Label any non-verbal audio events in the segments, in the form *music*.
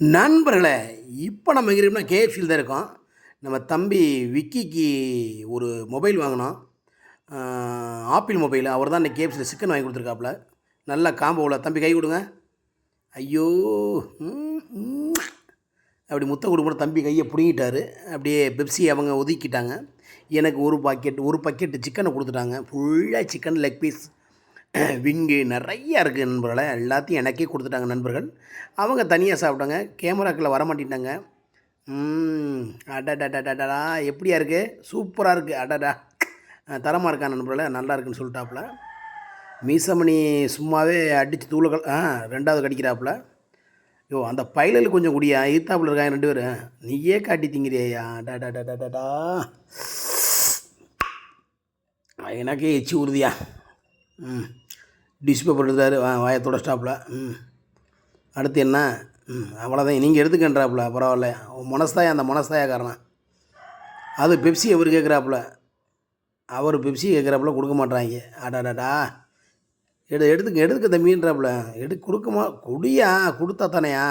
நண்பர்களே இப்போ நம்ம எங்கே இருக்கோம்னா கேஎஃப்சியில் தான் இருக்கோம். நம்ம தம்பி விக்கிக்கு ஒரு மொபைல் வாங்கினோம். ஆப்பிள் மொபைல் அவர் தான் இன்றைக்கி கேஎஃப்சியில் சிக்கன் வாங்கி கொடுத்துருக்காப்புல. நல்லா காம்போவில் தம்பி கை கொடுங்க. ஐயோ அப்படி முத்த கொடுக்குற தம்பி கையை பிடுங்கிட்டார். அப்படியே பெப்சி அவங்க ஒதுக்கிட்டாங்க. எனக்கு ஒரு பாக்கெட் ஒரு பாக்கெட்டு சிக்கனை கொடுத்துட்டாங்க. ஃபுல்லாக சிக்கன் லெக் பீஸ் *clears throat* விங்கு நிறையா இருக்குது நண்பர்களை. எல்லாத்தையும் எனக்கே கொடுத்துட்டாங்க நண்பர்கள். அவங்க தனியாக சாப்பிட்டாங்க. கேமராக்களில் வர அடடடடடா எப்படியா இருக்குது சூப்பராக இருக்குது அடடா. தரமாக இருக்கா நண்பர்களே? நல்லா இருக்குன்னு சொல்லிட்டாப்புல. மீசமணி சும்மாவே அடித்து தூள ஆ ரெண்டாவது கடிக்கிறாப்புல. யோ அந்த பயலில் கொஞ்சம் குடியா? ஈத்தாப்புல இருக்காங்க ரெண்டு பேரும் நீயே காட்டி திங்கிறியா டா எனக்கே எச்சி உறுதியா? ம். டிஷ் பேப்பர் எடுத்தாரு வா வாயை ம். அடுத்து என்ன? ம் அவ்வளோதான் நீங்கள் எடுத்துக்கன்றாப்புல பரவாயில்ல. உன் மனஸ்தாயா அந்த மனஸ்தாயா காரணம் அது பெப்சி அவர் கேட்குறாப்புல அவர் பெப்சி கேட்குறாப்புல கொடுக்க மாட்டாங்க அடாடாடா. எடு எடுத்துக்க எடுத்துக்க தம்பின்றாப்புல. எடு கொடுக்கமா? குடியா? கொடுத்தா தானையா?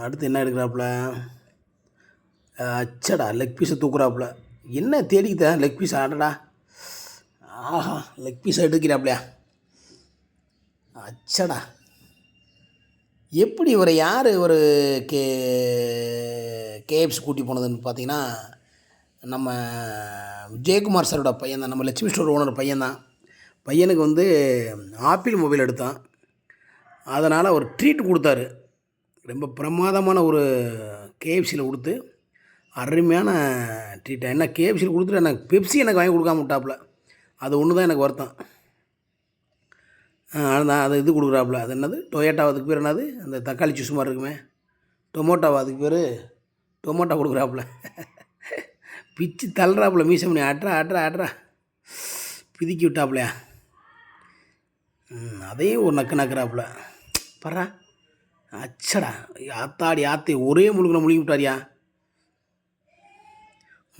அடுத்து என்ன எடுக்கிறாப்புல? அச்சடா லெக் பீஸை தூக்குறாப்புல. என்ன தேடிக்குதா லெக் பீஸ் ஆடடா ஆஹா லெக் பீஸை எடுக்கிறாப்லையா அச்சடா. எப்படி இவரை யார் ஒரு கே கேஎஃப்சி கூட்டி போனதுன்னு பார்த்தீங்கன்னா நம்ம விஜயகுமார் சாரோட பையன் தான் நம்ம லட்சுமி ஸ்டோர் ஓனர் பையன் தான் பையனுக்கு வந்து ஆப்பிள் மொபைல் எடுத்தான். அதனால் ஒரு ட்ரீட் கொடுத்தாரு. ரொம்ப பிரமாதமான ஒரு கேஎஃப்சியில் கொடுத்து அருமையான ட்ரீட்டை என்ன கேஎஃப்சியில் கொடுத்துட்டு எனக்கு பெப்சி எனக்கு வாங்கி கொடுக்காம விட்டாப்புல. அது ஒன்று தான் எனக்கு வருத்தம். அதுதான் அது இது கொடுக்குறாப்புல. அது என்னது? டொயேட்டோ அதுக்கு பேர் என்னது? அந்த தக்காளி ஜூஸ் மாதிரி இருக்குமே. டொமோட்டோவா அதுக்கு பேர் டொமோட்டோ கொடுக்குறாப்புல. பிச்சு தள்ளுறாப்புல மீசம் பண்ணி அட்ரா அட்ரா அட்ரா. பிதுக்கி விட்டாப்புலையா? ம், அதையும் ஒரு நக்கு நக்குறாப்புல. பர்றா. அச்சடா. ஆத்தாடி ஆத்தை. ஒரே முழுக்கின முழுகி விட்டாரியா?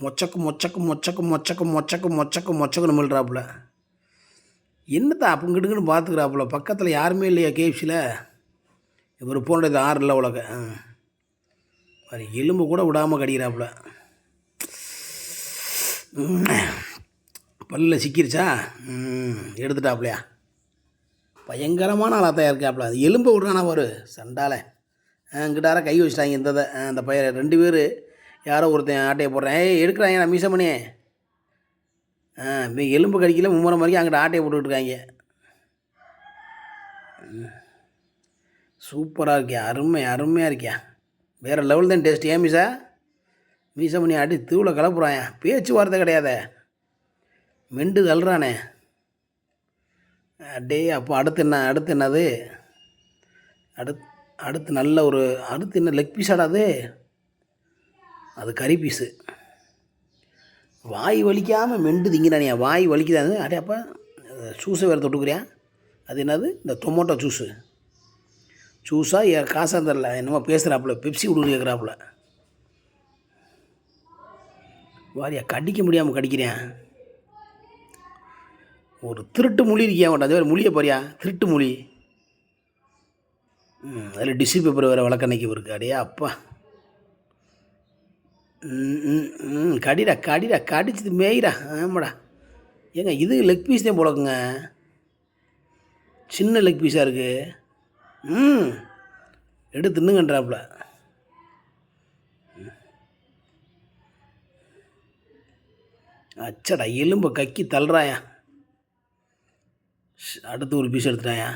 மொச்சக்கு மொச்சக்கு மொச்சக்கு மொச்சக்கு மொச்சக்கு மொச்சக்கு மொச்சக்குன்னு மிழ்றாப்புல என்னத்தா அப்பங்கிட்டுங்கன்னு பார்த்துக்கிறாப்புல பக்கத்தில் யாருமே இல்லையா கேஎஃப்சியில் இவர் போனது ஆறு இல்லை உலக. அது எலும்பு கூட விடாமல் கடிக்கிறாப்புல. பல்லில் சிக்கிருச்சா? எடுத்துட்டாப்லையா எடுத்துட்டாப்புலையா? பயங்கரமான தான் இருக்காப்புல அது எலும்பை விடுறானா ஒரு சண்டால அங்கிட்டார கை வச்சிட்டாங்க இந்த அந்த பையன். ரெண்டு பேர் யாரோ ஒருத்தன் ஆட்டையை போடுறேன். ஏய் எடுக்கிறாங்க நான் மீசமணி ஆ இப்போ எலும்பு கடிக்கல மும்முரம் வரைக்கும் அங்கிட்ட ஆட்டையை போட்டுக்கிட்டுருக்காங்க சூப்பராக இருக்கியா அருமை அருமையாக இருக்கியா. வேறு லெவல் தான் டேஸ்ட் ஏன் மீசா? பண்ணி அடி தூளை கலப்புறாயா பேச்சு வார்த்தை கிடையாதே. மெண்டு தள்ளுறானே. அடே அப்போ அடுத்து என்ன அடுத்து என்னது? அடுத்து அடுத்து நல்ல ஒரு அடுத்து என்ன லெக் பீஸ் ஆடாது அது கறி பீஸு வாய் வலிக்காமல் மெண்டு திங்கிறானியா வாய் வலிக்குதாது அடே அப்போ ஜூஸை வேறு தொட்டுக்கிறியா? அது என்னது? இந்த டொமோட்டோ ஜூஸு ஜூஸாக ஏ காசாக தரல. என்னமோ பேசுகிறாப்புல பெப்சி விடு கேட்குறாப்புல வாரியா கடிக்க முடியாமல் கடிக்கிறேன் ஒரு திருட்டு மொழி இருக்கியா மாட்டா அது வேறு மொழியை பாரியா? திருட்டு மொழி ம் அதில் டிஷ்யூ பேப்பர் வேறு வழக்கன்னைக்கு இருக்கு அடையா அப்பா. ம் ம் ம் கடிடா கடிடா கடிச்சது மேயிடா ஆமாடா. ஏங்க இது லெக் பீஸ் தான் போலக்குங்க. சின்ன லெக் பீஸாக இருக்குது ம் எடுத்து தின்னுங்கன்றாப்புல. அச்சடா எலும்பை கக்கி தள்ளுறாயா? அடுத்து ஒரு பீஸ் எடுத்துட்டாயா?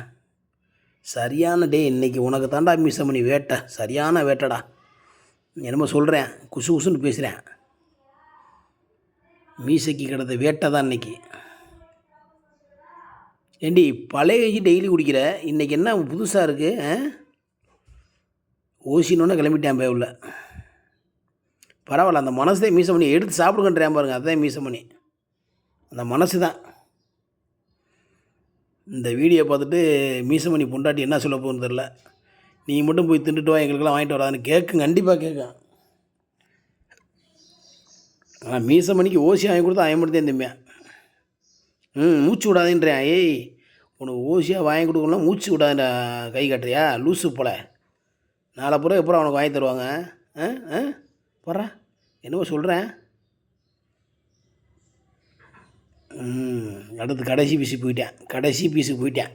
சரியான டே இன்னைக்கு உனக்கு தாண்டா மிஸ் பண்ணி வேட்டை. சரியான வேட்டடா. என்னமோ சொல்கிறேன் குசு குசுன்னு பேசுகிறேன் மீசைக்கு கிடந்த வேட்டை தான் இன்னைக்கு. ஏண்டி பழைய கஞ்சி டெய்லி குடிக்கிற? இன்றைக்கி என்ன புதுசாக இருக்குது ஓசினோன்னு கிளம்பிட்டேன் பேவில் பரவாயில்ல அந்த மனசே பண்ணி எடுத்து சாப்பிடுங்கன்றேன் பாருங்க அதுதான் மீசமணி அந்த மனசு தான். இந்த வீடியோ பார்த்துட்டு மீசமணி பொண்டாட்டி என்ன சொல்ல போகுன்னு தெரில நீ மட்டும் போய் தின்றுட்டு வா எங்களுக்கெல்லாம் வாங்கிட்டு வராதுன்னு கேட்கும் கண்டிப்பாக கேட்கும் ஆனால் மீசமணிக்கு ஓசி வாங்கி கொடுத்தா அவன் மட்டும் தான் ம் மூச்சு விடாதேன்றேன். ஏய் உனக்கு ஓசியாக வாங்கி கொடுக்கலாம் மூச்சு விடாத கை காட்டுறியா? லூசு போல. நாளை பிறகு எப்போ அவனுக்கு வாங்கி தருவாங்க? ஆ ஆ போடுறா என்னவோ சொல்கிறேன் ம் அடுத்து கடைசி பீஸுக்கு போயிட்டேன். கடைசி பீஸுக்கு போயிட்டேன்.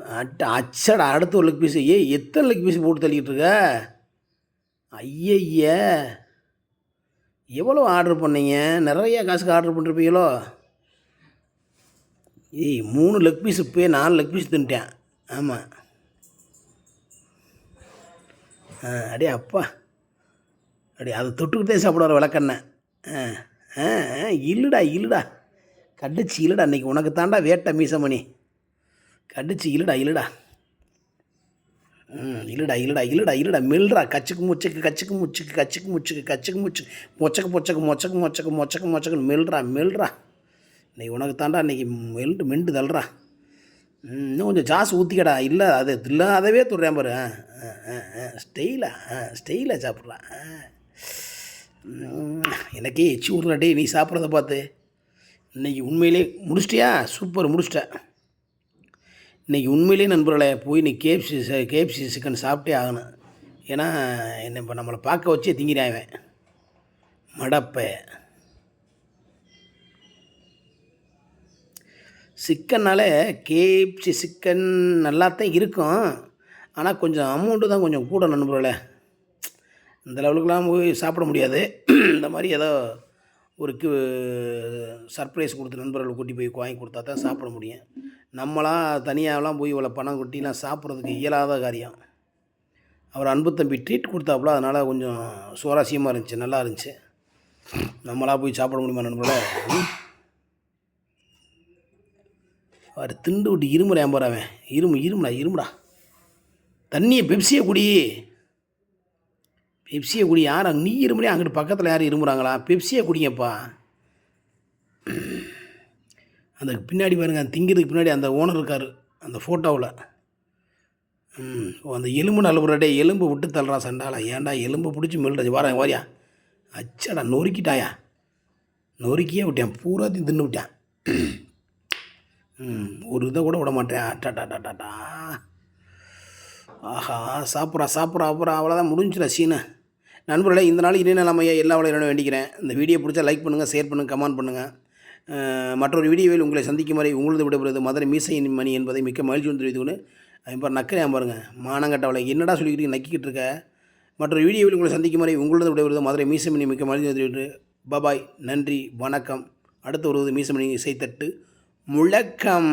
அட்ட அச்சடா அடுத்த ஒரு லெக் பீஸு ஏய் எத்தனை லெக் பீஸ் போட்டு தள்ளிக்கிட்டு இருக்க? ஐயய்ய எவ்வளோ ஆர்டர் பண்ணீங்க? நிறைய காசுக்கு ஆர்டர் பண்ணிருப்பீங்களோ? ஏய் மூணு லெக் பீஸ் போய் நாலு லெக் பீஸ் தின்ட்டேன். ஆமாம் ஆ அடே அப்பா. அடே அதை தொட்டுக்கிட்டே சாப்பிடுவார் விளக்கண்ணெய் ஆ ஆ ஆ, இல்லைடா இல்லுடா. கடிச்சு இல்லைடா இன்னைக்கு உனக்கு தாண்டா வேட்டை மீசமணி. கடிச்சு இல்லுடா இல்லுடா. ம் இல்லடா இல்லடா இல்லடா இல்லடா. மெல்றா கச்சுக்கு முச்சுக்கு கச்சுக்கு முச்சுக்கு கச்சுக்கு முச்சுக்கு கச்சுக்கு முச்சு மொச்சக்கு பொச்சக்கு மொச்சக்கு மொச்சக்கு மொச்சக்கு மொச்சக்கு மெல்றா மெல்றா. இன்னைக்கு உனக்கு தாண்டா இன்றைக்கி மெல்ட்டு மெண்டு தள்ளுறா. ம், இன்னும் கொஞ்சம் ஜாஸ் ஊற்றிக்கடா இல்லை அது இல்லாதவே துடுறேன் பாரு. ஆ ஆ, ஆ, ஆ ஸ்டெயிலா? ஆ ஸ்டெயிலாக சாப்பிட்றா. ஆ. எனக்கே எச்சி ஊறுறா டேய் நீ சாப்பிட்றத பார்த்து. இன்னைக்கு உண்மையிலே முடிச்சிட்டியா? சூப்பர் முடிச்சிட்ட இன்றைக்கி உண்மையிலே நண்பர்களே போய் நீ கேஎஃப்சி கேஎஃப்சி சிக்கன் சாப்பிட்டே ஆகணும். ஏன்னா என்ன இப்போ நம்மளை பார்க்க வச்சே திங்கிறான் மடப்பை. சிக்கன்னால கேஎஃப்சி சிக்கன் நல்லாத்தான் இருக்கும். ஆனால் கொஞ்சம் அமௌண்ட்டு தான் கொஞ்சம் கூட நண்பர்களே. இந்த லெவலுக்குலாம் போய் சாப்பிட முடியாது. *clears throat* இந்த மாதிரி ஏதோ ஒரு கு சர்ப்ரைஸ் கொடுத்து நண்பர்களை கூட்டி போய் வாங்கி கொடுத்தா தான் சாப்பிட முடியும். நம்மளாம் தனியாகலாம் போய் இவ்வளோ பணம் கொட்டிலாம் சாப்பிட்றதுக்கு இயலாத காரியம். அவர் அன்பு தம்பி ட்ரீட் கொடுத்தாப்புல அதனால் கொஞ்சம் சுவாரஸ்யமாக இருந்துச்சு நல்லா இருந்துச்சு. நம்மளாக போய் சாப்பிட முடியுமா நண்பர்களே? அவர் திண்டு விட்டு இருமுறை அவன். இருமு இருமுடா இருமுடா. தண்ணியை பெப்சியை குடி. பெப்சியை குடி. யார்? நீ இருமுறையா அங்கிட்டு பக்கத்தில் யார் இருமுறாங்களா? பெப்சியை குடிங்கப்பா. அந்த பின்னாடி பாருங்க அந்த திங்கிறதுக்கு பின்னாடி அந்த ஓனர் இருக்கார் அந்த ஃபோட்டோவில் ம் ஓ, அந்த எலும்பு நல்ல எலும்பு விட்டு தள்ளுறான் சண்டால ஏன்டா எலும்பு பிடிச்சி மெல்றது வாரேன் வாரியா? அச்சடா நொறுக்கிட்டாயா? நொறுக்கியே விட்டேன் பூராத்தையும் தின்னு விட்டேன். ம் ஒரு இதை கூட விட மாட்டேன். அட்டாட்டாட்டாட்டா ஆஹா சாப்பிட்றா சாப்பிட்றா அப்புறம் அவ்வளோதான் முடிஞ்சிடா சீனை. நண்பர்களே இந்த நாள் இனி நிலைமையை எல்லா வளையிலும் வேண்டிக்கிறேன். இந்த வீடியோ பிடிச்சா லைக் பண்ணுங்கள் ஷேர் பண்ணுங்கள் கமெண்ட் பண்ணுங்கள் மற்றொரு வீடியோவில் உங்களை சந்திக்கும் வரை உங்களது விடைபெறுவது மதுரை மீசையின் மணி என்பதை மிக்க மகிழ்ச்சி வந்து தெரிவித்துக்கொண்டு அவன் பாரு நக்கிறேன் பாருங்கள் மானங்கட்டவளை என்னடா சொல்லிக்கிட்டு நக்கிக்கிட்டு இருக்க? மற்றொரு வீடியோவில் உங்களை சந்திக்கும் வரை உங்களது விடைபெறுவது மதுரை மீசமணி மிக்க மகிழ்ச்சி வந்து தெரிவித்து பபாய் நன்றி வணக்கம். அடுத்து வருவது மீசமணி இசைத்தட்டு முழக்கம்.